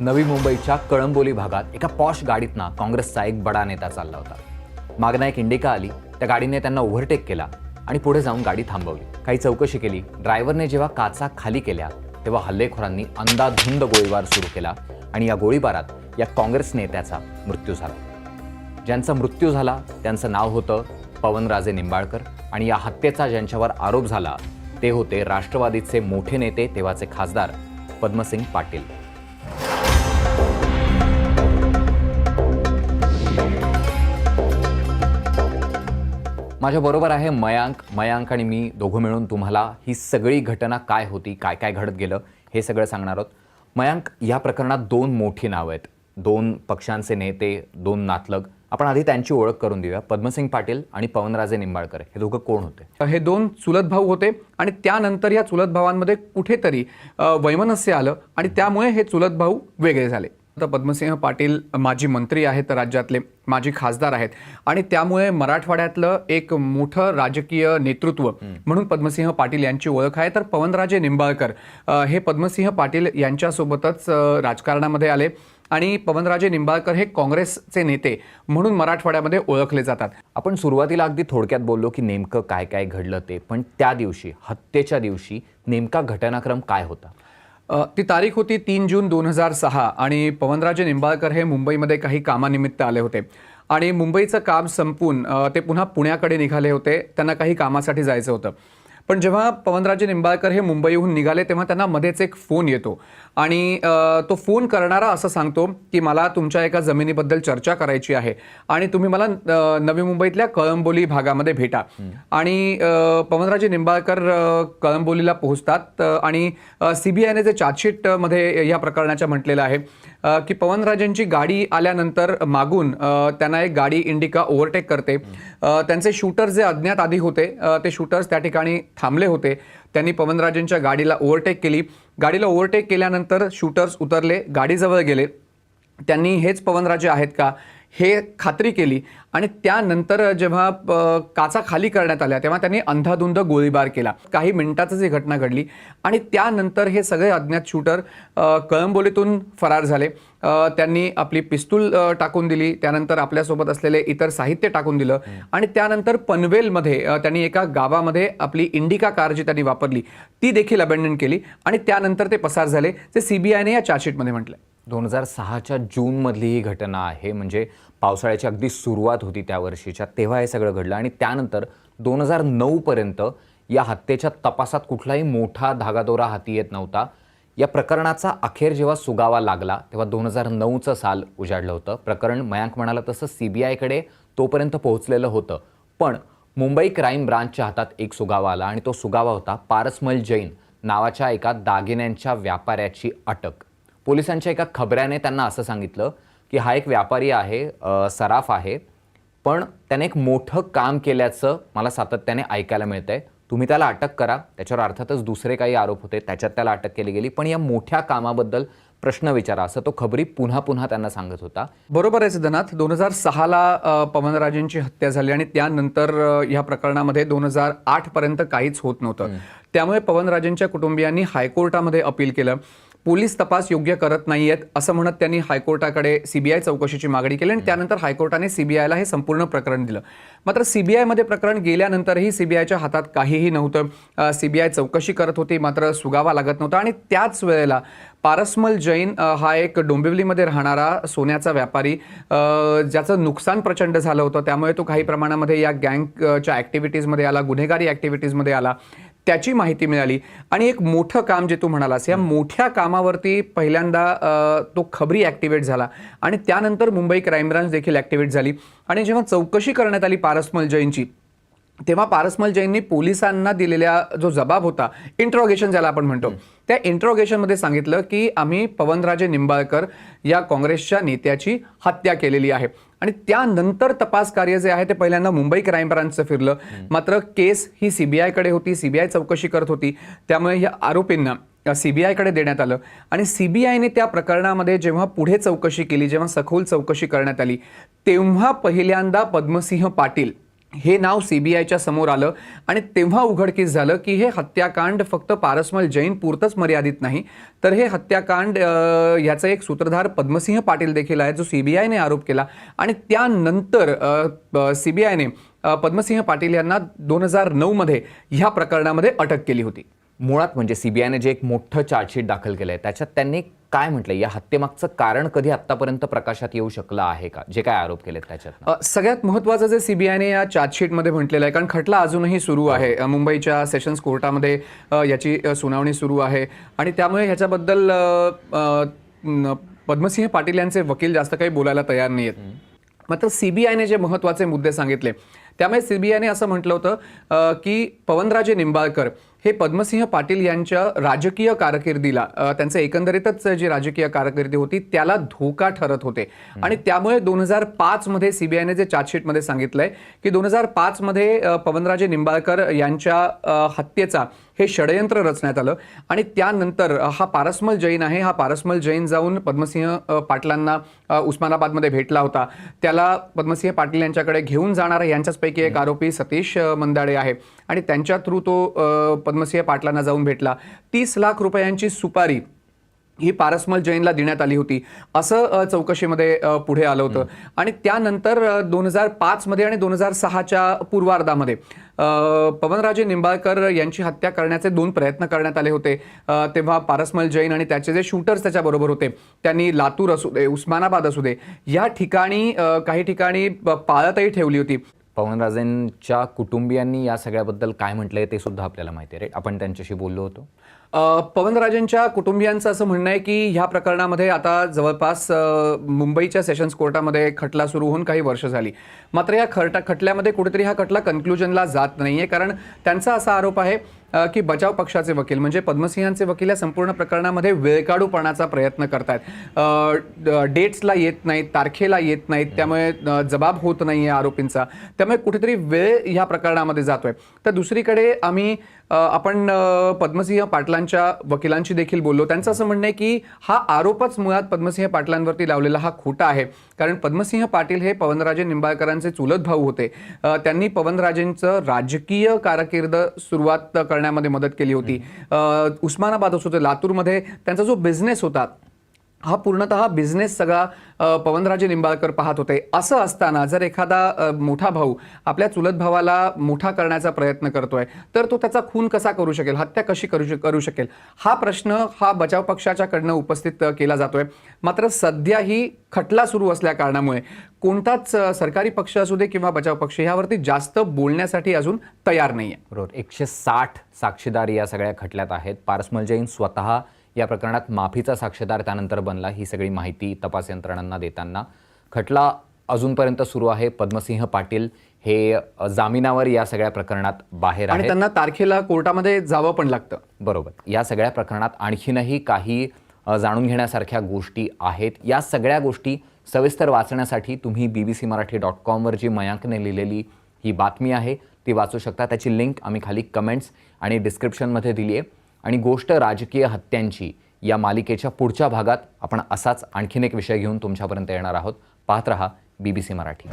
नवी मुंबईच्या कळंबोली भागात एका पॉश गाडीतना काँग्रेसचा एक बडा नेता चालला होता. मागना एक इंडिका आली त्या गाडीने त्यांना ओव्हरटेक केला आणि पुढे जाऊन गाडी थांबवली. काही चौकशी केली. ड्रायव्हरने जेव्हा काचा खाली केल्या तेव्हा हल्लेखोरांनी अंदाधुंद गोळीबार सुरू केला आणि या गोळीबारात या काँग्रेस नेत्याचा मृत्यू झाला. ज्यांचा मृत्यू झाला त्यांचं नाव होतं पवनराजे निंबाळकर आणि या हत्येचा ज्यांच्यावर आरोप झाला ते होते राष्ट्रवादीचे मोठे नेते तेव्हाचे खासदार पद्मसिंग पाटील. माझ्याबरोबर आहे मयांक. मयांक आणि मी दोघं मिळून तुम्हाला ही सगळी घटना काय होती काय काय घडत गेलं हे सगळं सांगणार आहोत. मयांक या प्रकरणात दोन मोठी नावं आहेत. दोन पक्षांचे नेते दोन नातलग. आपण आधी त्यांची ओळख करून देऊया. पद्मसिंग पाटील आणि पवनराजे निंबाळकर. हे दोघं कोण होते? हे दोन चुलत भाऊ होते आणि त्यानंतर या चुलत भावांमध्ये कुठेतरी वैमनस्य आलं आणि त्यामुळे हे चुलत भाऊ वेगळे झाले. आता पद्मसिंह पाटील माजी मंत्री आहेत राज्यातले माजी खासदार आहेत. आणि त्यामुळे मराठवाड्यातलं एक मोठं राजकीय नेतृत्व म्हणून पद्मसिंह पाटील यांची ओळख आहे. तर पवनराजे निंबाळकर हे पद्मसिंह पाटील यांच्यासोबतच राजकारणामध्ये आले आणि पवनराजे निंबाळकर हे काँग्रेसचे नेते म्हणून मराठवाड्यामध्ये ओळखले जातात. आपण सुरुवातीला अगदी थोडक्यात बोललो की नेमकं काय काय घडलं ते पण त्या दिवशी हत्येच्या दिवशी नेमका घटनाक्रम काय होता? ती तारीख होती तीन जून दोन हजार सहा आणि पवनराजे निंबाळकर हे मुंबईमध्ये काही कामानिमित्त आले होते. आणि मुंबईचं काम संपून ते पुन्हा पुण्याकडे निघाले होते. त्यांना काही कामासाठी जायचं होतं. पण जेव्हा पवनराजे निंबाळकर हे मुंबईहून निघाले तेव्हा त्यांना मध्येच एक फोन येतो. आणि तो फोन करणारा असं सांगतो की मला तुमच्या एका जमिनीबद्दल चर्चा करायची आहे आणि तुम्ही मला नवी मुंबईतल्या कळंबोली भागामध्ये भेटा. आणि पवनराजे निंबाळकर कळंबोलीला पोहोचतात आणि सीबीआयने जे चार्जशीटमध्ये या प्रकरणाच्या म्हटलेलं आहे की पवनराजेंची गाडी आल्यानंतर मागून त्यांना एक गाडी इंडिका ओव्हरटेक करते. त्यांचे शूटर जे अज्ञात आधी होते ते शूटर्स त्या ठिकाणी थांबले होते. त्यांनी पवनराजेंच्या गाडीला ओव्हरटेक केली. गाडीला ओव्हरटेक केल्यानंतर शूटर्स उतरले गाडीजवळ गेले. त्यांनी हेच पवनराजे आहेत का? हे खात्री केली. आणि त्यानंतर जेव्हा काचा खाली करण्यात आल्या तेव्हा त्यांनी अंधाधुंद गोळीबार केला. काही मिनिटातच ही घटना घडली. आणि त्यानंतर हे सगळे अज्ञात शूटर कळंबोलीतून फरार झाले. त्यांनी आपली पिस्तूल टाकून दिली. त्यानंतर आपल्यासोबत असलेले इतर साहित्य टाकून दिलं. आणि त्यानंतर पनवेलमध्ये त्यांनी एका गावामध्ये आपली इंडिका कार जी त्यांनी वापरली. ती देखील अबेंडन केली. आणि त्यानंतर ते पसार झाले. जे सीबीआयने या चार्जशीटमध्ये म्हटलं दोन हजार सहाच्या जूनमधली ही घटना आहे. म्हणजे पावसाळ्याची अगदी सुरुवात होती त्या वर्षीच्या. तेव्हा हे सगळं घडलं आणि त्यानंतर दोन हजार नऊपर्यंत या हत्येच्या तपासात कुठलाही मोठा धागादोरा हाती येत नव्हता. या प्रकरणाचा अखेर जेव्हा सुगावा लागला तेव्हा दोन हजार नऊचं साल उजाडलं होतं. प्रकरण मयांक म्हणाला तसं सी बी आयकडे तोपर्यंत पोहोचलेलं होतं. पण मुंबई क्राईम ब्रांचच्या हातात एक सुगावा आला आणि तो सुगावा होता पारसमल जैन नावाच्या एका दागिन्यांच्या व्यापाऱ्याची अटक. पोलिसांच्या एका खबऱ्याने त्यांना असं सांगितलं की हा एक व्यापारी आहे सराफ आहे पण त्याने एक मोठं काम केल्याचं मला सातत्याने ऐकायला मिळतंय. तुम्ही त्याला अटक करा. त्याच्यावर अर्थातच दुसरे काही आरोप होते. त्याच्यात त्याला अटक केली गेली. पण या मोठ्या कामाबद्दल प्रश्न विचारा असं तो खबरी पुन्हा पुन्हा त्यांना सांगत होता. बरोबर आहे सिद्धनाथ. दोन हजार सहाला पवनराजेंची हत्या झाली आणि त्यानंतर ह्या प्रकरणामध्ये दोन हजार आठ पर्यंत काहीच होत नव्हतं. त्यामुळे पवनराजेंच्या कुटुंबियांनी हायकोर्टामध्ये अपील केलं. पोलीस तपास योग्य करत नाहीयेत असं म्हणत त्यांनी हायकोर्टाकडे सीबीआय चौकशीची मागणी केली आणि त्यानंतर हायकोर्टाने सीबीआयला हे संपूर्ण प्रकरण दिलं. मात्र सीबीआयमध्ये प्रकरण गेल्यानंतरही सीबीआयच्या हातात काहीही नव्हतं. सीबीआय चौकशी करत होती मात्र सुगावा लागत नव्हता आणि त्याच वेळेला पारसमल जैन हा एक डोंबिवलीमध्ये राहणारा सोन्याचा व्यापारी ज्याचं नुकसान प्रचंड झालं होतं. त्यामुळे तो काही प्रमाणामध्ये या गँगच्या ॲक्टिव्हिटीजमध्ये आला गुन्हेगारी ॲक्टिव्हिटीजमध्ये आला. त्याची माहिती मिळाली. आणि एक मोठं काम जे तू म्हणालास या मोठ्या कामावरती पहिल्यांदा तो खबरी ॲक्टिवेट झाला. आणि त्यानंतर मुंबई क्राईम ब्रांच देखील ॲक्टिवेट झाली. आणि जेव्हा चौकशी करण्यात आली पारसमल जैनची तेव्हा पारसमल जैननी पोलिसांना दिलेल्या जो जबाब होता इंट्रोगेशन ज्याला आपण म्हणतो त्या इंट्रोगेशनमध्ये सांगितलं की आम्ही पवनराजे निंबाळकर या काँग्रेसच्या नेत्याची हत्या केलेली आहे. आणि त्यानंतर तपास कार्य जे आहे ते पहिल्यांदा मुंबई क्राईम ब्रांचचं फिरलं. मात्र केस ही सीबीआयकडे होती सीबीआय चौकशी करत होती. त्यामुळे या आरोपींना सीबीआयकडे देण्यात आलं. आणि सीबीआयने त्या प्रकरणामध्ये जेव्हा पुढे चौकशी केली जेव्हा सखोल चौकशी करण्यात आली तेव्हा पहिल्यांदा पद्मसिंह पाटील हे नाव सीबीआयच्या समोर आलं आणि तेव्हा उघडकीस झालं की हे हत्याकांड फक्त पारसमल जैन पुरतंच मर्यादित नाही. तर हे हत्याकांड अ, याचा एक सूत्रधार पद्मसिंह पाटील देखील आहे जो सी बी आयने आरोप केला. आणि त्यानंतर सीबीआयने पद्मसिंह पाटील यांना दोन हजार नऊमध्ये ह्या प्रकरणामध्ये अटक केली होती. मुळात म्हणजे सीबीआयने जे एक मोठं चार्जशीट दाखल केलं आहे त्याच्यात त्यांनी काय म्हटलंय? या हत्येमागचं कारण कधी आतापर्यंत प्रकाशात येऊ शकलं आहे का? जे काय आरोप केलेत त्याच्यात? सगळ्यात महत्त्वाचं जे सीबीआयने या चार्जशीटमध्ये म्हटलेलं आहे कारण खटला अजूनही सुरू आहे. मुंबईच्या सेशन्स कोर्टामध्ये याची सुनावणी सुरू आहे. आणि त्यामुळे ह्याच्याबद्दल पद्मसिंह पाटील यांचे वकील जास्त काही बोलायला तयार नाही आहेत मात्र सीबीआयने जे महत्त्वाचे मुद्दे सांगितले त्यामुळे सीबीआयने असं म्हटलं होतं की पवनराजे निंबाळकर हे पद्मसिंह पाटील यांच्या राजकीय कारकिर्दीला त्यांचं एकंदरीतच जी राजकीय कारकिर्दी होती त्याला धोका ठरत होते. आणि त्यामुळे दोन हजार पाचमध्ये सीबीआयने जे चार्जशीटमध्ये सांगितलंय की दोन हजार पाचमध्ये पवनराजे निंबाळकर यांच्या हत्येचा हे षडयंत्र रचण्यात आलं. आणि त्यानंतर हा पारसमल जैन आहे. हा पारसमल जैन जाऊन पद्मसिंह पाटलांना उस्मानाबादमध्ये भेटला होता. त्याला पद्मसिंह पाटील यांच्याकडे घेऊन जाणारा यांच्याचपैकी एक आरोपी सतीश अ, मंदाडे आहे. आणि त्यांच्या थ्रू तो पद्मसिंह पाटलांना जाऊन भेटला. तीस लाख रुपयांची सुपारी ही पारसमल जैनला देण्यात आली होती. असं चौकशीमध्ये पुढे आलं होतं. आणि त्यानंतर दोन हजार पाचमध्ये आणि दोन हजार सहाच्या पूर्वार्धामध्ये पवनराजे निंबाळकर यांची हत्या करण्याचे दोन प्रयत्न करण्यात आले होते. तेव्हा पारसमल जैन आणि त्याचे जे शूटर्स त्याच्याबरोबर होते त्यांनी लातूर असू दे उस्मानाबाद असू दे या ठिकाणी काही ठिकाणी पाळतही ठेवली होती. पवनराजेंच्या कुटुंबियांनी या सगळ्याबद्दल काय म्हटलंय ते सुद्धा आपल्याला माहिती आहे. रे आपण त्यांच्याशी बोललो होतो. पवनराजेंच्या कुटुंबियांचं असं म्हणणं आहे की ह्या प्रकरणामध्ये आता जवळपास मुंबईच्या सेशन्स कोर्टामध्ये खटला सुरू होऊन काही वर्ष झाली. मात्र या खटा खटल्यामध्ये कुठेतरी हा खटला कन्क्लुजनला जात नाही आहे कारण त्यांचा असा आरोप आहे की बचाव पक्षाचे वकील म्हणजे पद्मसिंहांचे वकील या संपूर्ण प्रकरणामध्ये वेळकाढूपणाचा प्रयत्न करतायत. डेट्सला येत नाहीत तारखेला येत नाहीत त्यामुळे जबाब होत नाहीये आरोपींचा. त्यामुळे कुठेतरी वेळ ह्या प्रकरणामध्ये जातोय. तर दुसरीकडे आम्ही आपण पद्मसिंह पाटलांच्या वकिलांशी देखील बोललो. त्यांचं असं म्हणणं आहे की हा आरोपच मुळात पद्मसिंह पाटलांवरती लावलेला हा खोटा आहे. कारण पद्मसिंह पाटील हे पवनराजे निंबाळकरांचे चुलत भाऊ होते. त्यांनी पवनराजेंचं राजकीय कारकीर्द सुरुवात करण्यामध्ये मदत केली होती. उस्मानाबाद असो ते लातूरमध्ये त्यांचा जो बिझनेस होता हा पूर्णतः बिझनेस सगळा पवनराजे निंबाळकर पाहत होते. असं असताना जर एखादा मोठा भाऊ आपल्या चुलत भावाला मोठा करण्याचा प्रयत्न करतोय तर तो त्याचा खून कसा करू शकेल? हत्या कशी करू करू शकेल? हा प्रश्न हा बचाव पक्षाच्याकडनं उपस्थित केला जातोय. मात्र सध्या ही खटला सुरू असल्या कारणामुळे कोणताच सरकारी पक्ष असू दे किंवा बचाव पक्ष यावरती जास्त बोलण्यासाठी अजून तयार नाही आहे बरोबर. एकशे साठ साक्षीदार या सगळ्या खटल्यात आहेत. पारसमल जैन स्वतः या प्रकरणात माफीचा साक्षीदार त्यानंतर बनला. ही सगळी माहिती तपास यंत्रणांना देताना खटला अजूनपर्यंत सुरू आहे. पद्मसिंह पाटील हे जामिनावर या सगळ्या प्रकरणात बाहेर आणि त्यांना तारखेला कोर्टामध्ये जावं पण लागतं. बरोबर. या सगळ्या प्रकरणात आणखीनही काही जाणून घेण्यासारख्या गोष्टी आहेत. या सगळ्या गोष्टी सविस्तर वाचण्यासाठी तुम्ही B B C Marathi dot कॉमवर जी मयांकने लिहिलेली ही बातमी आहे ती वाचू शकता. त्याची लिंक आम्ही खाली कमेंट्स आणि डिस्क्रिप्शनमध्ये दिली आहे आणि गोष्ट राजकीय हत्यांची या मालिकेच्या पुढच्या भागात आपण असाच आणखीन एक विषय घेऊन तुमच्यापर्यंत येणार आहोत. पाहत रहा बी बी सी मराठी.